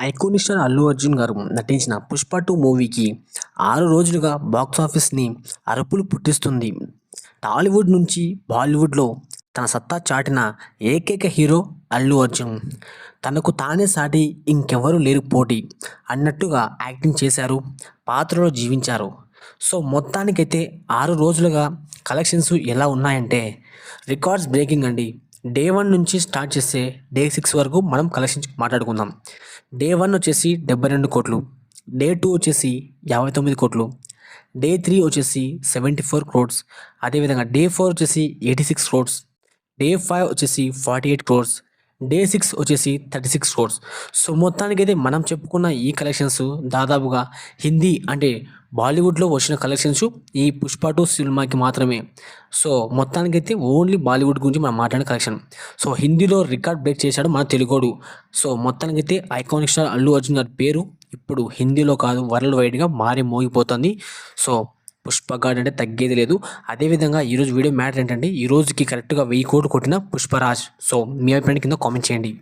Iconic star Allu Arjun గారు నటించిన Pushpa two మూవీకి ఆరు రోజులుగా బాక్స్ ఆఫీస్ని అరుపులు పుట్టిస్తుంది. టాలీవుడ్ నుంచి బాలీవుడ్లో తన సత్తా చాటిన ఏకైక హీరో అల్లు అర్జున్. తనకు తానే సాటి ఇంకెవరూ లేరు పోటీ అన్నట్టుగా యాక్టింగ్ చేశారు పాత్రలో జీవించారు. సో మొత్తానికైతే ఆరు రోజులుగా కలెక్షన్స్ ఎలా ఉన్నాయంటే రికార్డ్స్ బ్రేకింగ్ అండి. డే వన్ నుంచి స్టార్ట్ చేస్తే డే సిక్స్ వరకు మనం కలెక్షన్స్ మాట్లాడుకుందాం. డే వన్ వచ్చేసి డెబ్బై రెండు కోట్లు డే టూ వచ్చేసి యాభై తొమ్మిది కోట్లు డే త్రీ వచ్చేసి సెవెంటీ ఫోర్ క్రోడ్స్ అదేవిధంగా డే ఫోర్ వచ్చేసి eighty six crores day five వచ్చేసి forty eight crores day six వచ్చేసి థర్టీ సిక్స్ క్రోర్స్ సో మొత్తానికైతే మనం చెప్పుకున్న ఈ కలెక్షన్స్ దాదాపుగా హిందీ అంటే బాలీవుడ్లో వచ్చిన కలెక్షన్స్ ఈ పుష్ప టూ సినిమాకి మాత్రమే. సో మొత్తానికైతే ఓన్లీ బాలీవుడ్ గురించి మనం మాట్లాడిన కలెక్షన్ సో హిందీలో రికార్డ్ బ్రేక్ చేశాడు మన తెలుగోడు. సో మొత్తానికైతే ఐకానిక్ స్టార్ అల్లు అర్జున్ గారి పేరు ఇప్పుడు హిందీలో కాదు వరల్డ్ వైడ్గా మారి మోగిపోతుంది. సో పుష్ప గార్డ్ అంటే తగ్గేది లేదు. అదేవిధంగా ఈరోజు వీడియో మ్యాటర్ ఏంటంటే ఈ రోజుకి కరెక్ట్గా వెయ్యి కోట్లు కొట్టిన పుష్పరాజ్. సో మీ అభిప్రాయం కింద కామెంట్ చేయండి.